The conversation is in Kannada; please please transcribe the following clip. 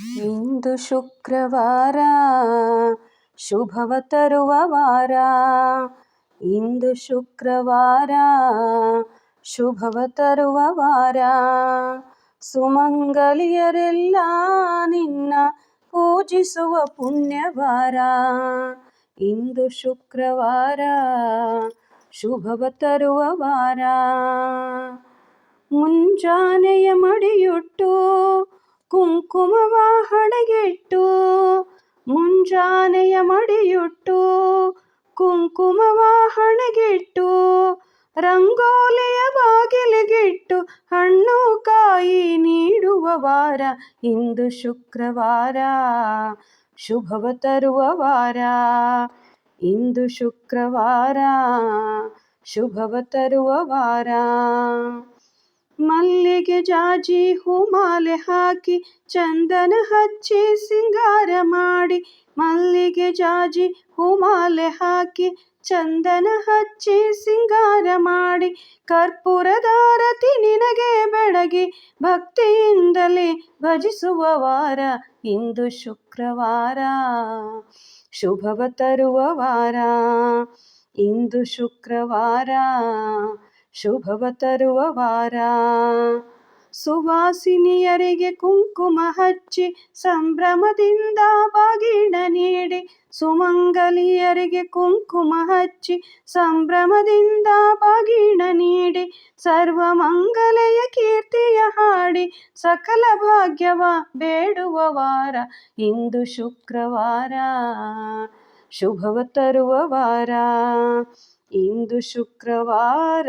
ಇಂದು ಶುಕ್ರವಾರ, ಶುಭವ ತರುವ ವಾರ ಇಂದು ಶುಕ್ರವಾರ, ಶುಭವ ತರುವ ವಾರ ಸುಮಂಗಲಿಯರೆಲ್ಲ ನಿನ್ನ ಪೂಜಿಸುವ ಪುಣ್ಯವಾರ. ಇಂದು ಶುಕ್ರವಾರ, ಶುಭವ ತರುವ ವಾರ ಮುಂಜಾನೆಯ ಮಡಿಯುಟ್ಟು ಕುಂಕುಮವ ಹಣಗೆಟ್ಟು ಮುಂಜಾನೆಯ ಮಡಿಯುಟ್ಟು ಕುಂಕುಮವ ಹಣಗೆಟ್ಟು ರಂಗೋಲಿಯ ಬಾಗಿಲಿಗಿಟ್ಟು, ಹಣ್ಣು ಕಾಯಿ ನೀಡುವ ವಾರ, ಇಂದು ಶುಕ್ರವಾರ, ಶುಭವ ತರುವ ವಾರ, ಇಂದು ಶುಕ್ರವಾರ, ಶುಭವ ತರುವ ವಾರ. ಮಲ್ಲಿಗೆ ಜಾಜಿ, ಹೂಮಾಲೆ ಹಾಕಿ, ಚಂದನ ಹಚ್ಚಿ, ಸಿಂಗಾರ ಮಾಡಿ, ಮಲ್ಲಿಗೆ ಜಾಜಿ, ಹೂಮಾಲೆ ಹಾಕಿ, ಚಂದನ ಹಚ್ಚಿ, ಸಿಂಗಾರ ಮಾಡಿ ಕರ್ಪೂರದಾರತಿ ನಿನಗೆ ಬೆಳಗಿ, ಭಕ್ತಿಯಿಂದಲೇ ಭಜಿಸುವ ವಾರ, ಇಂದು ಶುಕ್ರವಾರ. ಶುಭವ ತರುವ ವಾರ, ಇಂದು ಶುಕ್ರವಾರ. ಶುಭವ ತರುವ ವಾರ. ಸುವಾಸಿನಿಯರಿಗೆ ಕುಂಕುಮ ಹಚ್ಚಿ ಸಂಭ್ರಮದಿಂದ ಬಾಗಿಣ ನೀಡಿ ಸುಮಂಗಲಿಯರಿಗೆ ಕುಂಕುಮ ಹಚ್ಚಿ ಸಂಭ್ರಮದಿಂದ ಬಾಗಿಣ ನೀಡಿ ಸರ್ವ ಮಂಗಲೆಯ ಕೀರ್ತಿಯ ಹಾಡಿ ಸಕಲ ಭಾಗ್ಯವ ಬೇಡುವ ವಾರ. ಇಂದು ಶುಕ್ರವಾರ. ಶುಭವ ತರುವ ವಾರ. ಇಂದು ಶುಕ್ರವಾರ.